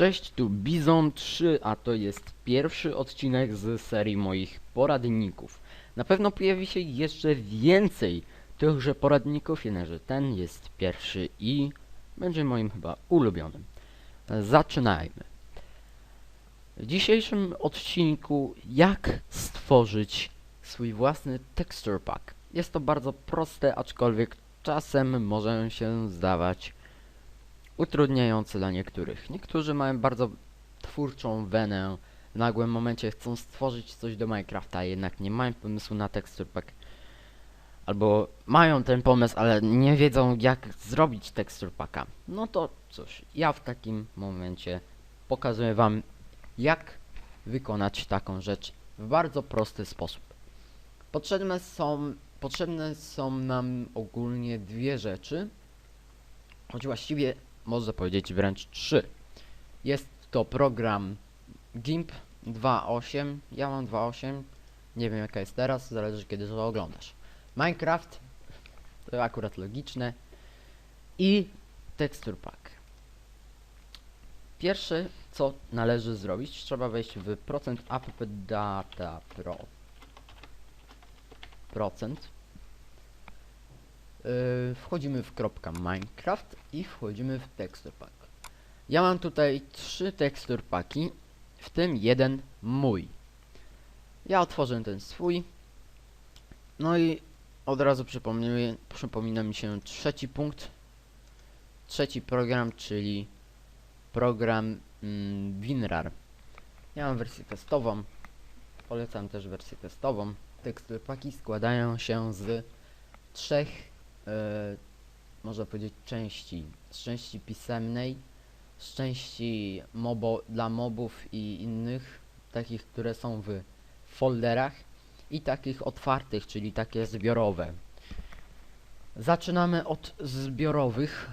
Cześć, tu Bizon 3, a to jest pierwszy odcinek z serii moich poradników. Na pewno pojawi się jeszcze więcej tychże poradników, jednakże ten jest pierwszy i będzie moim chyba ulubionym. Zaczynajmy. W dzisiejszym odcinku jak stworzyć swój własny texture pack. Jest to bardzo proste, aczkolwiek czasem może się zdawać utrudniające dla niektórych. Niektórzy mają bardzo twórczą wenę, w nagłym momencie chcą stworzyć coś do Minecrafta, jednak nie mają pomysłu na texture pack. Albo mają ten pomysł, ale nie wiedzą jak zrobić texture packa. No to cóż, ja w takim momencie pokazuję wam jak wykonać taką rzecz w bardzo prosty sposób. Potrzebne są, potrzebne są nam ogólnie dwie rzeczy, choć właściwie można powiedzieć wręcz trzy. Jest to program GIMP 2.8, ja mam 2.8, nie wiem jaka jest teraz, zależy kiedy to oglądasz. Minecraft, to akurat logiczne, i Texture Pack. Pierwsze, co należy zrobić, trzeba wejść w procent app data pro. Procent. Yy, wchodzimy w Minecraft i wchodzimy w texture pack. Ja mam tutaj trzy texture w tym jeden mój. Ja otworzę ten swój. No i od razu przypomina mi się trzeci punkt. Trzeci program, czyli program mm, WinRAR. Ja mam wersję testową. Polecam też wersję testową. Texture packi składają się z trzech można powiedzieć części. Z części pisemnej, z części mobo, dla mobów i innych, takich, które są w folderach i takich otwartych, czyli takie zbiorowe. Zaczynamy od zbiorowych.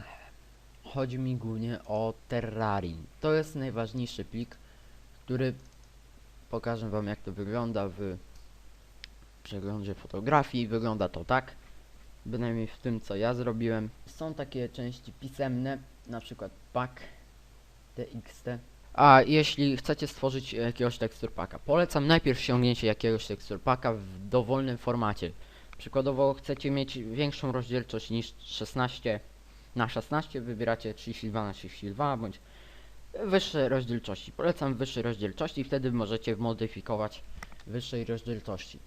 Chodzi mi głównie o Terrarii. To jest najważniejszy plik, który pokażę wam jak to wygląda w przeglądzie fotografii. Wygląda to tak bynajmniej w tym co ja zrobiłem. Są takie części pisemne, na przykład pack txt. A jeśli chcecie stworzyć jakiegoś tekstur packa, polecam najpierw ściągnięcie jakiegoś tekstur packa w dowolnym formacie. Przykładowo chcecie mieć większą rozdzielczość niż 16 na 16, wybieracie 32 na 32 bądź wyższe rozdzielczości. Polecam wyższej rozdzielczości, wtedy możecie modyfikować wyższej rozdzielczości.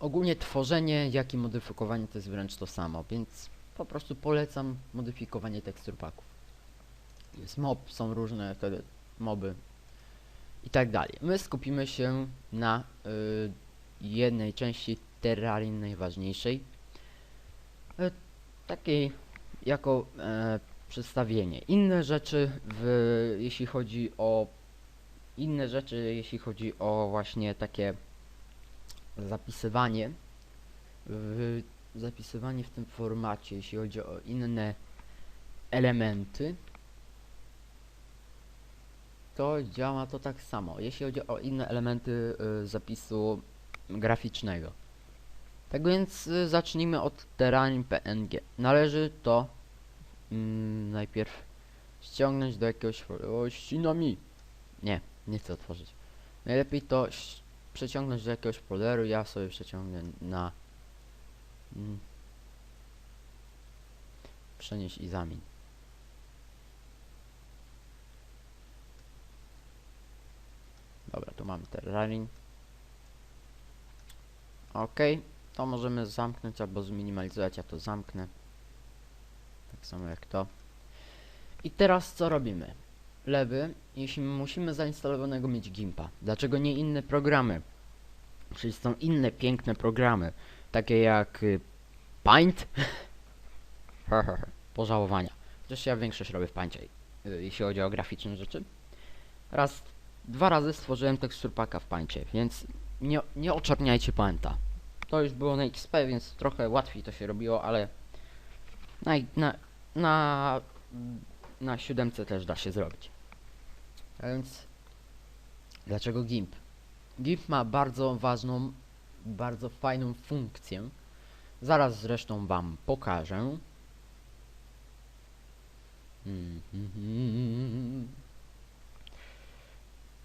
Ogólnie tworzenie, jak i modyfikowanie to jest wręcz to samo, więc po prostu polecam modyfikowanie tekstur packów. Jest mob, są różne wtedy moby i tak dalej. My skupimy się na y, jednej części Terrarii najważniejszej. Y, takiej jako e, przedstawienie. Inne rzeczy w, jeśli chodzi o inne rzeczy, jeśli chodzi o właśnie takie zapisywanie w, zapisywanie w tym formacie, jeśli chodzi o inne elementy, to działa to tak samo, jeśli chodzi o inne elementy y, zapisu graficznego. Tak więc y, zacznijmy od terrain PNG. Należy to mm, najpierw ściągnąć do jakiegoś... O, ścina mi! Nie, nie chcę otworzyć. Najlepiej to przeciągnąć do jakiegoś folderu, ja sobie przeciągnę na mm, przenieść i zamień. Dobra, tu mamy terrain. Ok, to możemy zamknąć albo zminimalizować, ja to zamknę. Tak samo jak to. I teraz co robimy? Lewy, jeśli musimy zainstalowanego mieć Gimpa. Dlaczego nie inne programy? Czyli są inne piękne programy, takie jak y, Paint. Pożałowania. Chociaż ja większość robię w Paincie, y, jeśli chodzi o graficzne rzeczy. Raz, dwa razy stworzyłem tekstur packa w Paincie, więc nie, nie oczerniajcie Painta. To już było na XP, więc trochę łatwiej to się robiło, ale na, na, na na siódemce też da się zrobić. A więc dlaczego GIMP? GIMP ma bardzo ważną, bardzo fajną funkcję. Zaraz zresztą wam pokażę.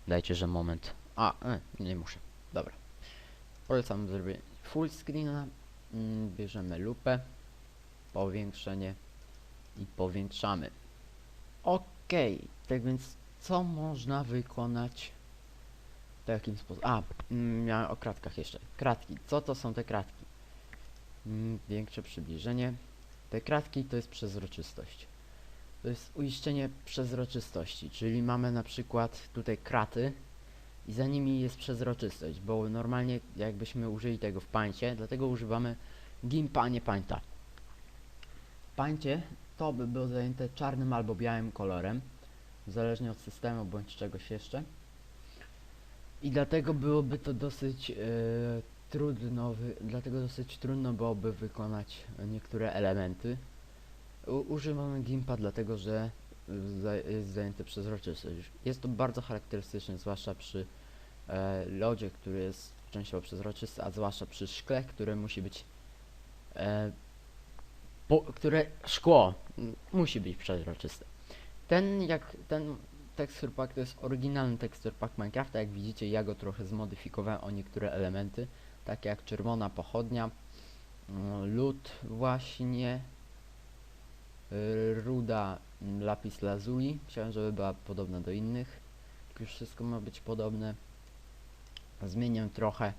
Dajcie, że moment. A, e, nie muszę. Dobra. Polecam zrobić full screena. Mm, bierzemy lupę, powiększenie i powiększamy. Okej, tak więc co można wykonać w takim sposobie? A, mm, miałem o kratkach jeszcze. Kratki. Co to są te kratki? Mm, większe przybliżenie. Te kratki to jest przezroczystość. To jest uiszczenie przezroczystości, czyli mamy na przykład tutaj kraty i za nimi jest przezroczystość, bo normalnie jakbyśmy użyli tego w pańcie, dlatego używamy gimpa, a nie pańta. Pańcie to by było zajęte czarnym albo białym kolorem, zależnie od systemu bądź czegoś jeszcze. I dlatego byłoby to dosyć e, trudno, dlatego dosyć trudno byłoby wykonać niektóre elementy. U, używamy gimpa dlatego, że jest zajęty przezroczystość. Jest to bardzo charakterystyczne, zwłaszcza przy e, lodzie, który jest częściowo przezroczysty, a zwłaszcza przy szkle, które musi być e, po, które szkło musi być przezroczyste. Ten jak ten texture pack to jest oryginalny texture pack Minecrafta, jak widzicie ja go trochę zmodyfikowałem o niektóre elementy, takie jak czerwona pochodnia, mm, lód właśnie, y, ruda mm, lapis lazuli, chciałem żeby była podobna do innych, już wszystko ma być podobne. Zmienię trochę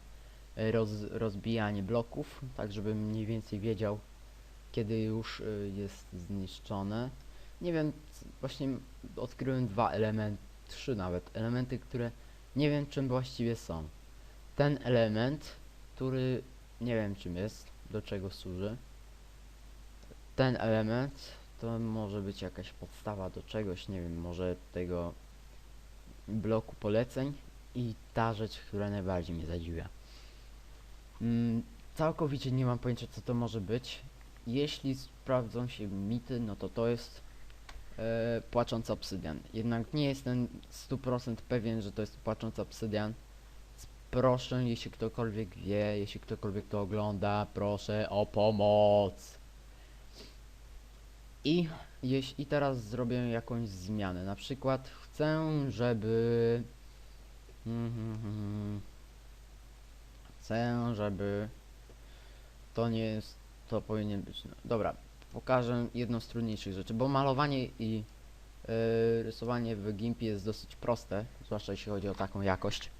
y, roz, rozbijanie bloków, tak żebym mniej więcej wiedział kiedy już y, jest zniszczone. Nie wiem, właśnie odkryłem dwa elementy, trzy nawet, elementy, które nie wiem czym właściwie są. Ten element, który nie wiem czym jest, do czego służy. Ten element to może być jakaś podstawa do czegoś, nie wiem, może tego bloku poleceń i ta rzecz, która najbardziej mnie zadziwia. Mm, całkowicie nie mam pojęcia co to może być. Jeśli sprawdzą się mity, no to to jest e, płaczący obsydian. Jednak nie jestem 100% pewien, że to jest płaczący obsydian. Proszę, jeśli ktokolwiek wie, jeśli ktokolwiek to ogląda, proszę o pomoc. I, jeś, I teraz zrobię jakąś zmianę. Na przykład chcę, żeby... Chcę, żeby... To nie jest... To powinien być... No, dobra, pokażę jedną z trudniejszych rzeczy, bo malowanie i yy, rysowanie w Gimpie jest dosyć proste, zwłaszcza jeśli chodzi o taką jakość.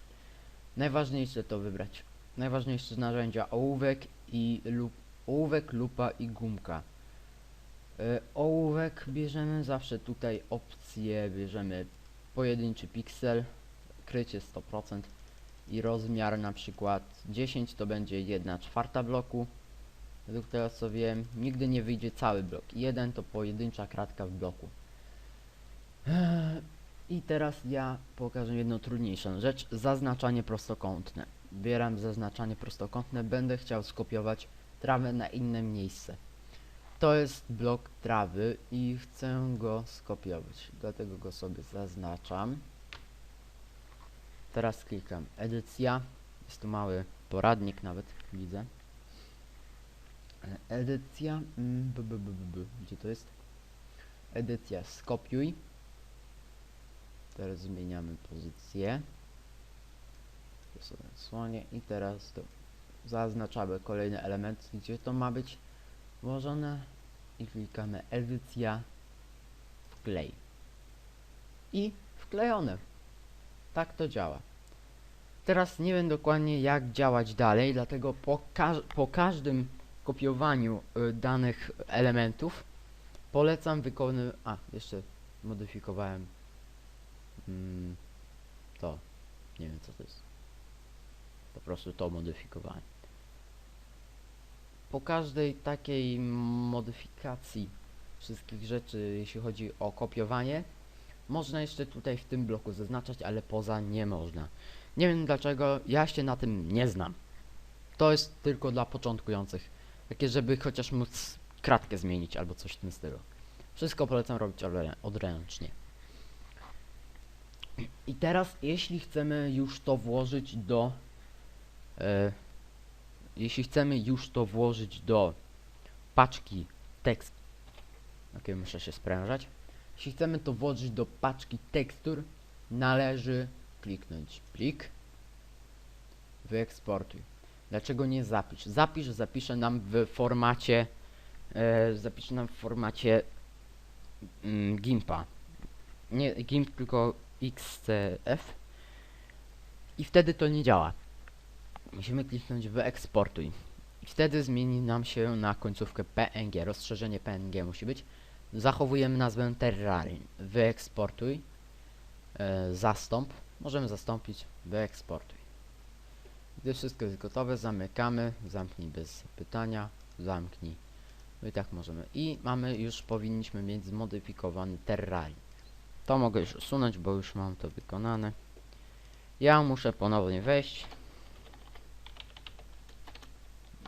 Najważniejsze to wybrać. Najważniejsze narzędzia ołówek i lub ołówek, lupa i gumka. Yy, ołówek bierzemy zawsze tutaj opcję, bierzemy pojedynczy piksel, krycie 100% i rozmiar na przykład 10 to będzie 1 czwarta bloku. Według tego co wiem, nigdy nie wyjdzie cały blok. Jeden to pojedyncza kratka w bloku. I teraz ja pokażę jedną trudniejszą rzecz. Zaznaczanie prostokątne. Bieram zaznaczanie prostokątne. Będę chciał skopiować trawę na inne miejsce. To jest blok trawy i chcę go skopiować. Dlatego go sobie zaznaczam. Teraz klikam edycja. Jest tu mały poradnik nawet, widzę. Edycja. mm, b, b, b, b. Gdzie to jest? Edycja skopiuj. Teraz zmieniamy pozycję. To sobie słonie i teraz to zaznaczamy kolejny element, gdzie to ma być włożone i klikamy edycja wklej. I wklejone. Tak to działa. Teraz nie wiem dokładnie jak działać dalej, dlatego po, po każdym kopiowaniu y, danych elementów polecam wykonywać... A, jeszcze modyfikowałem mm, to. Nie wiem co to jest. Po prostu to modyfikowałem. Po każdej takiej modyfikacji wszystkich rzeczy, jeśli chodzi o kopiowanie, można jeszcze tutaj w tym bloku zaznaczać, ale poza nie można. Nie wiem dlaczego, ja się na tym nie znam. To jest tylko dla początkujących. Takie, żeby chociaż móc kratkę zmienić albo coś w tym stylu. Wszystko polecam robić odrę- odręcznie. I teraz, jeśli chcemy już to włożyć do... E, jeśli chcemy już to włożyć do paczki tekst... Ok, muszę się sprężać. Jeśli chcemy to włożyć do paczki tekstur, należy kliknąć plik, wyeksportuj. Dlaczego nie zapisz? Zapisz zapisze nam w formacie e, zapisze nam w formacie mm, gimpa. Nie gimp, tylko XCF. I wtedy to nie działa. Musimy kliknąć wyeksportuj. I wtedy zmieni nam się na końcówkę PNG. Rozszerzenie PNG musi być. Zachowujemy nazwę Terrarii. Wyeksportuj. E, zastąp. Możemy zastąpić. Wyeksportuj. Gdy wszystko jest gotowe, zamykamy. Zamknij bez pytania. Zamknij. No i tak możemy. I mamy już, powinniśmy mieć zmodyfikowany Terrarii. To mogę już usunąć, bo już mam to wykonane. Ja muszę ponownie wejść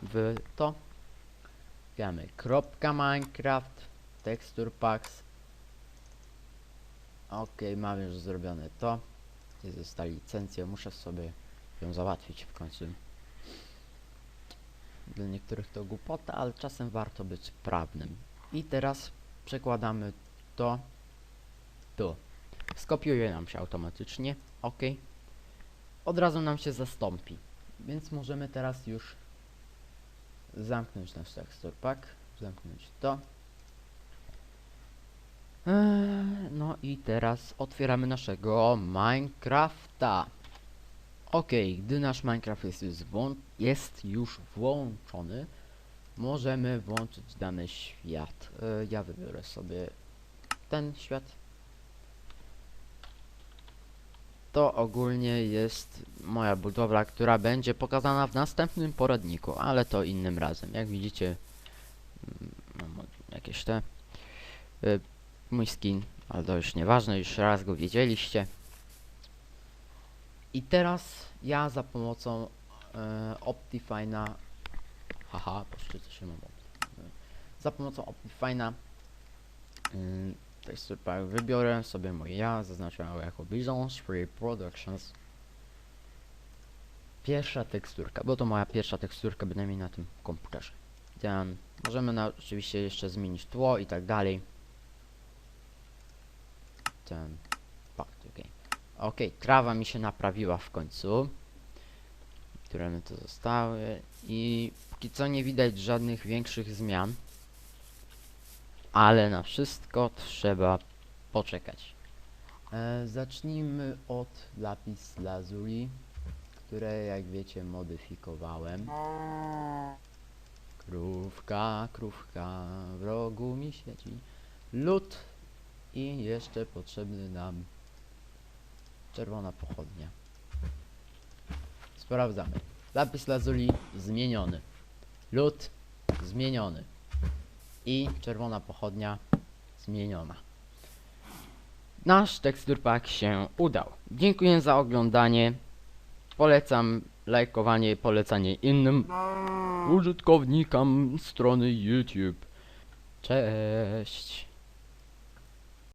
w to. Wbijamy kropka Minecraft, texture packs. Ok, mam już zrobione to. Została licencja, muszę sobie ją załatwić w końcu. Dla niektórych to głupota, ale czasem warto być prawnym. I teraz przekładamy to tu. Skopiuje nam się automatycznie. Ok. Od razu nam się zastąpi. Więc możemy teraz już zamknąć nasz texture pack, zamknąć to. Eee, no i teraz otwieramy naszego Minecrafta. Ok, gdy nasz Minecraft jest już, jest już włączony, możemy włączyć dany świat. E, ja wybiorę sobie ten świat. To ogólnie jest moja budowla, która będzie pokazana w następnym poradniku, ale to innym razem. Jak widzicie, mm, mam jakieś te y, mój skin, ale to już nieważne, już raz go wiedzieliście. I teraz ja za pomocą e, Optifine'a haha, poszczycę się mam za pomocą Optifine'a y, Texture Pack wybiorę sobie moje ja, zaznaczam jako Vision Free Productions. Pierwsza teksturka, bo to moja pierwsza teksturka bynajmniej na tym komputerze. Ten, możemy na, oczywiście jeszcze zmienić tło i tak dalej. Ten, fakt, okej. Okej, trawa mi się naprawiła w końcu. Które mi to zostały i póki co nie widać żadnych większych zmian. Ale na wszystko trzeba poczekać. E, zacznijmy od lapis lazuli, które jak wiecie modyfikowałem. Krówka, krówka, w rogu mi świeci. Lód i jeszcze potrzebny nam czerwona pochodnia. Sprawdzamy. Lapis lazuli zmieniony. Lód zmieniony. I czerwona pochodnia zmieniona. Nasz tekstur pack się udał. Dziękuję za oglądanie. Polecam lajkowanie, polecanie innym użytkownikom strony YouTube. Cześć.